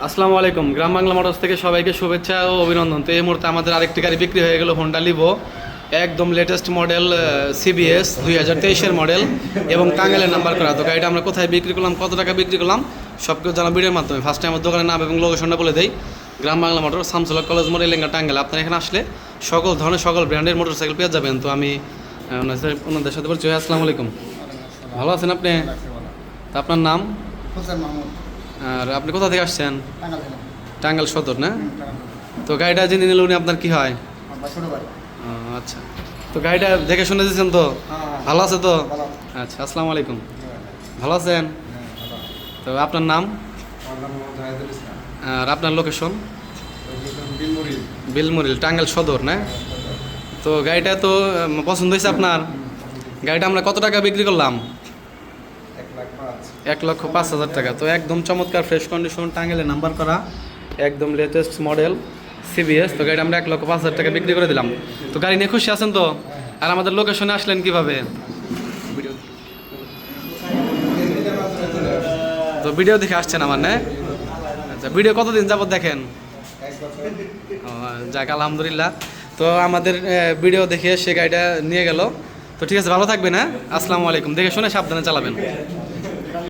আসসালামু আলাইকুম। গ্রাম বাংলা মোটরস থেকে সবাইকে শুভেচ্ছা ও অভিনন্দন। তো এই মুহূর্তে আমাদের আরেকটি গাড়ি বিক্রি হয়ে গেল হোন্ডা লিভো একদম লেটেস্ট মডেল সিবিএস দুই হাজার তেইশের মডেল এবং টাঙ্গাইলের নাম্বার করা। তো গাড়িটা আমরা কোথায় বিক্রি করলাম, কত টাকা বিক্রি করলাম সব কিছু জানা ভিডিওর মাধ্যমে। ফার্স্টে আমার দোকানের নাম এবং লোকেশনটা বলে দেই। গ্রাম বাংলা মোটর শামসুল্লাহ কলেজ মোড়, এলেঙ্গা, টাঙ্গাইল। আপনার এখানে আসলে সকল ধরনের, সকল ব্র্যান্ডের মোটরসাইকেল পেয়ে যাবেন। তো আমি ওনাদের সাথে- বলছি আসসালামু আলাইকুম। ভালো আছেন আপনি? আপনার নাম? হোসেন মাহমুদ। আর আপনি কোথা থেকে আসছেন? টাঙ্গাল সদর না? তো গাড়িটা যিনি নিল উনি আপনার কি হয়? আচ্ছা। তো গাড়িটা দেখে শুনে দিয়েছেন তো? হ্যাঁ ভালো আছে তো? আচ্ছা আসসালামু আলাইকুম। ভালো আছেন? তো আপনার নাম? আর আপনার লোকেশন? বিলমুরিল টাঙ্গাইল সদর না? তো গাড়িটা তো পছন্দ হয়েছে আপনার? গাড়িটা আমরা কত টাকা বিক্রি করলাম? এক লক্ষ পাঁচ হাজার টাকা। তো একদম চমৎকার ফ্রেশ কন্ডিশন টাঙ্গেলে নাম্বার করা, একদম লেটেস্ট মডেল সিবিএস তো গাড়ি আমরা এক লক্ষ পাঁচ হাজার টাকা বিক্রি করে দিলাম। তো গাড়ি নিয়ে খুশি আছেন তো? আর আমাদের লোকেশনে আসলেন কীভাবে? তো ভিডিও দেখে আসছেন আমার, না? আচ্ছা ভিডিও কতদিন যাবত দেখেন? যাক, আলহামদুলিল্লাহ। তো আমাদের ভিডিও দেখে সে গাড়িটা নিয়ে গেল। তো ঠিক আছে, ভালো থাকবেন হ্যাঁ? আসসালামু আলাইকুম। দেখে শুনে সাবধানে চালাবেন।